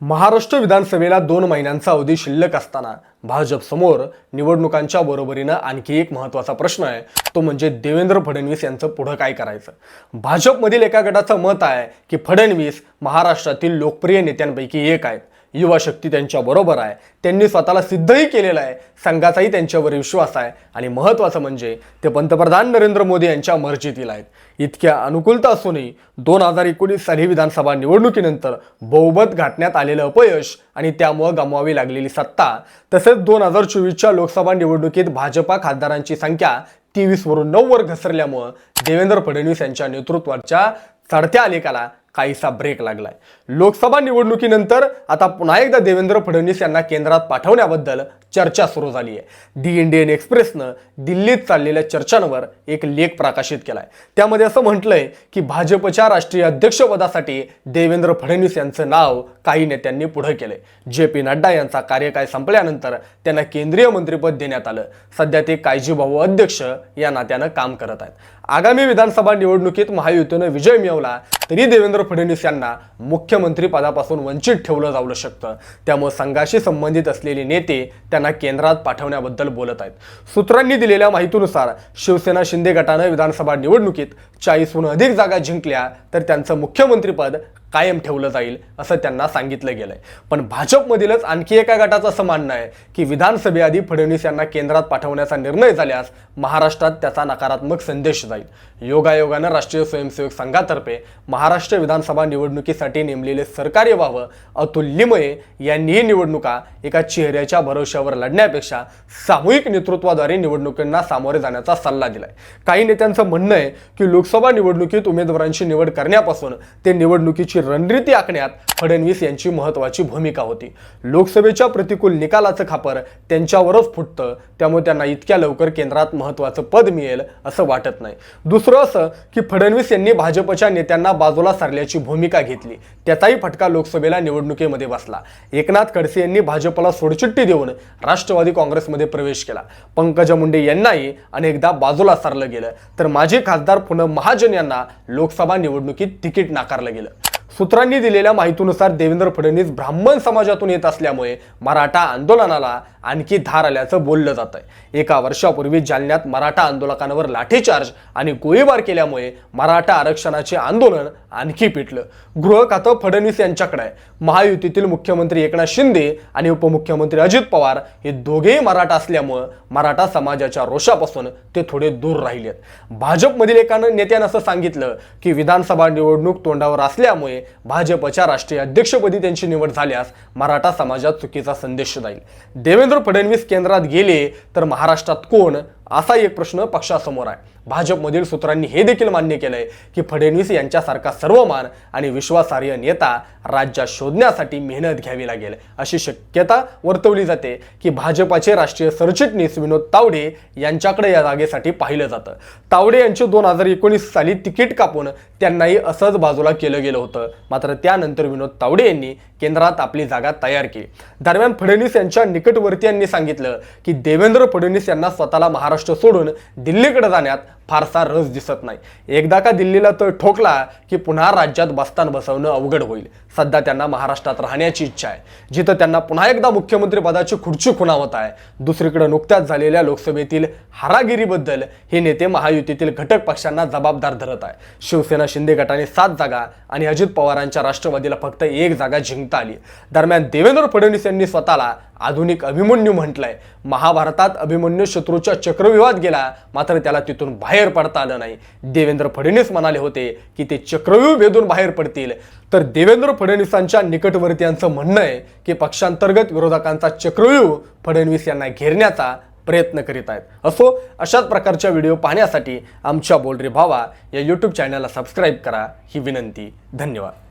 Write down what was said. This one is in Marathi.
महाराष्ट्र विधानसभेला दोन महिन्यांचा अवधी शिल्लक असताना भाजपसमोर निवडणुकांच्या बरोबरीनं आणखी एक महत्त्वाचा प्रश्न आहे. तो म्हणजे देवेंद्र फडणवीस यांचं पुढं काय करायचं? भाजपमधील एका गटाचं मत आहे की फडणवीस महाराष्ट्रातील लोकप्रिय नेत्यांपैकी एक आहेत. युवा शक्ती त्यांच्या बरोबर आहे. त्यांनी स्वतःला सिद्धही केलेलं आहे. संघाचाही त्यांच्यावर विश्वास आहे. आणि महत्त्वाचं म्हणजे ते पंतप्रधान नरेंद्र मोदी यांच्या मर्जीतील आहेत. इतक्या अनुकूलता असूनही दोन हजार एकोणीस साली विधानसभा निवडणुकीनंतर बहुमत गाठण्यात आलेलं अपयश आणि त्यामुळं गमवावी लागलेली सत्ता तसेच दोन हजार चोवीसच्या लोकसभा निवडणुकीत भाजपा खासदारांची संख्या तेवीसवरून नऊवर घसरल्यामुळं देवेंद्र फडणवीस यांच्या नेतृत्वाच्या चढत्या आलेखाला काहीसा ब्रेक लागलाय. लोकसभा निवडणुकीनंतर आता पुन्हा एकदा देवेंद्र फडणवीस यांना केंद्रात पाठवण्याबद्दल चर्चा सुरू झाली आहे. दी इंडियन एक्सप्रेसनं दिल्लीत चाललेल्या चर्चांवर एक लेख प्रकाशित केलाय. त्यामध्ये असं म्हटलंय की भाजपच्या राष्ट्रीय अध्यक्षपदासाठी देवेंद्र फडणवीस यांचं नाव काही नेत्यांनी पुढे केलंय. जे पी नड्डा यांचा कार्यकाळ संपल्यानंतर त्यांना केंद्रीय मंत्रिपद देण्यात आलं. सध्या ते काळजीभाऊ अध्यक्ष या नात्यानं काम करत आहेत. आगामी विधानसभा निवडणुकीत महायुतीनं विजय मिळवला तरी देवेंद्र फडणवीस यांना मुख्यमंत्री पदापासून वंचित ठेवलं जाऊ शकतं. त्यामुळे संघाशी संबंधित असलेले नेते त्यांना केंद्रात पाठवण्याबद्दल बोलत आहेत. सूत्रांनी दिलेल्या माहितीनुसार शिवसेना शिंदे गटानं विधानसभा निवडणुकीत चाळीसहून अधिक जागा जिंकल्या तर त्यांचं मुख्यमंत्रीपद कायम ठेवलं जाईल असं त्यांना सांगितलं गेलंय. पण भाजपमधीलच आणखी एका गटाचं असं म्हणणं आहे की विधानसभेआधी फडणवीस यांना केंद्रात पाठवण्याचा निर्णय झाल्यास महाराष्ट्रात त्याचा नकारात्मक संदेश जाईल. योगायोगानं राष्ट्रीय स्वयंसेवक संघातर्फे महाराष्ट्र विधानसभा निवडणुकीसाठी नेमलेले सरकार्य व्हावं अतुल लिमये यांनी ही निवडणुका एका चेहऱ्याच्या भरोश्यावर लढण्यापेक्षा सामूहिक नेतृत्वाद्वारे निवडणुकींना सामोरे जाण्याचा सल्ला दिलाय. काही नेत्यांचं म्हणणं आहे की लोकसभा निवडणुकीत उमेदवारांची निवड करण्यापासून ते निवडणुकीची रणनीती आखण्यात फडणवीस यांची महत्त्वाची भूमिका होती. लोकसभेच्या प्रतिकूल निकालाचं खापर त्यांच्यावरच फुटतं त्यामुळे त्यांना इतक्या लवकर केंद्रात महत्त्वाचं पद मिळेल असं वाटत नाही. दुसरं असं की फडणवीस यांनी भाजपच्या नेत्यांना बाजूला सारल्याची भूमिका घेतली. त्याचाही फटका लोकसभेला निवडणुकीमध्ये बसला. एकनाथ खडसे यांनी भाजपला सोडचिट्टी देऊन राष्ट्रवादी काँग्रेसमध्ये प्रवेश केला. पंकजा मुंडे यांनाही अनेकदा बाजूला सारलं गेलं. तर माजी खासदार पुनम महाजन यांना लोकसभा निवडणुकीत तिकीट नाकारलं गेलं. सूत्रांनी दिलेल्या माहितीनुसार देवेंद्र फडणवीस ब्राह्मण समाजातून येत असल्यामुळे मराठा आंदोलनाला आणखी धार आल्याचं बोललं जात आहे एका वर्षापूर्वी जालन्यात मराठा आंदोलकांवर लाठीचार्ज आणि गोळीबार केल्यामुळे मराठा आरक्षणाचे आंदोलन आणखी पिटलं. गृह खातं फडणवीस यांच्याकडे आहे महायुतीतील मुख्यमंत्री एकनाथ शिंदे आणि उपमुख्यमंत्री अजित पवार हे दोघेही मराठा असल्यामुळं मराठा समाजाच्या रोषापासून ते थोडे दूर राहिलेत. भाजपमधील एकानं नेत्यानं असं सांगितलं की विधानसभा निवडणूक तोंडावर असल्यामुळे भाजपच्या राष्ट्रीय अध्यक्षपदी त्यांची निवड झाल्यास मराठा समाजात चुकीचा संदेश जाईल. देवेंद्र फडणवीस केंद्रात गेले तर महाराष्ट्रात कोण? असा एक प्रश्न पक्षासमोर आहे. भाजपमधील सूत्रांनी हे देखील मान्य केलंय की फडणवीस यांच्यासारखा सर्वमान आणि विश्वासार्ह नेता राज्यात शोधण्यासाठी मेहनत घ्यावी लागेल. अशी शक्यता वर्तवली जाते की भाजपाचे राष्ट्रीय सरचिटणीस विनोद तावडे यांच्याकडे या जागेसाठी पाहिलं जातं. तावडे यांचे दोन हजार एकोणीस साली तिकीट कापून त्यांनाही असंच बाजूला केलं गेलं होतं. मात्र त्यानंतर विनोद तावडे यांनी केंद्रात आपली जागा तयार केली. दरम्यान फडणवीस यांच्या निकटवर्तीयांनी सांगितलं की देवेंद्र फडणवीस यांना स्वतःला महाराष्ट्र सोडून दिल्लीकडे जाण्यात फारसा रस दिसत नाही. एकदा का दिल्लीला तो ठोकला की पुन्हा राज्यात बस्तान बसवणं अवघड होईल. सध्या त्यांना महाराष्ट्रात राहण्याची इच्छा आहे. जिथं त्यांना पुन्हा एकदा मुख्यमंत्री पदाची खुर्ची खुणावत आहे. दुसरीकडे नुकत्याच झालेल्या लोकसभेतील हारागिरीबद्दल हे नेते महायुतीतील घटक पक्षांना जबाबदार धरत आहे. शिवसेना शिंदे गटाने सात जागा आणि अजित पवारांच्या राष्ट्रवादीला फक्त एक जागा जिंकता आली. दरम्यान देवेंद्र फडणवीस यांनी स्वतःला आधुनिक अभिमन्यू म्हटलंय. महाभारतात अभिमन्यू शत्रूच्या चक्रव्यूहात गेला मात्र त्याला तिथून बाहेर पडता आलं नाही. देवेंद्र फडणवीस म्हणाले होते की ते चक्रव्यूह भेदून बाहेर पडतील. तर देवेंद्र फडणवीसांच्या निकटवर्तीयांचं म्हणणं आहे की पक्षांतर्गत विरोधकांचा चक्रव्यूह फडणवीस यांना घेरण्याचा प्रयत्न करीत आहेत. असो अशाच प्रकारच्या व्हिडिओ पाहण्यासाठी आमच्या बोलरे भावा या यूट्यूब चॅनलला सबस्क्राईब करा. ही विनंती. धन्यवाद.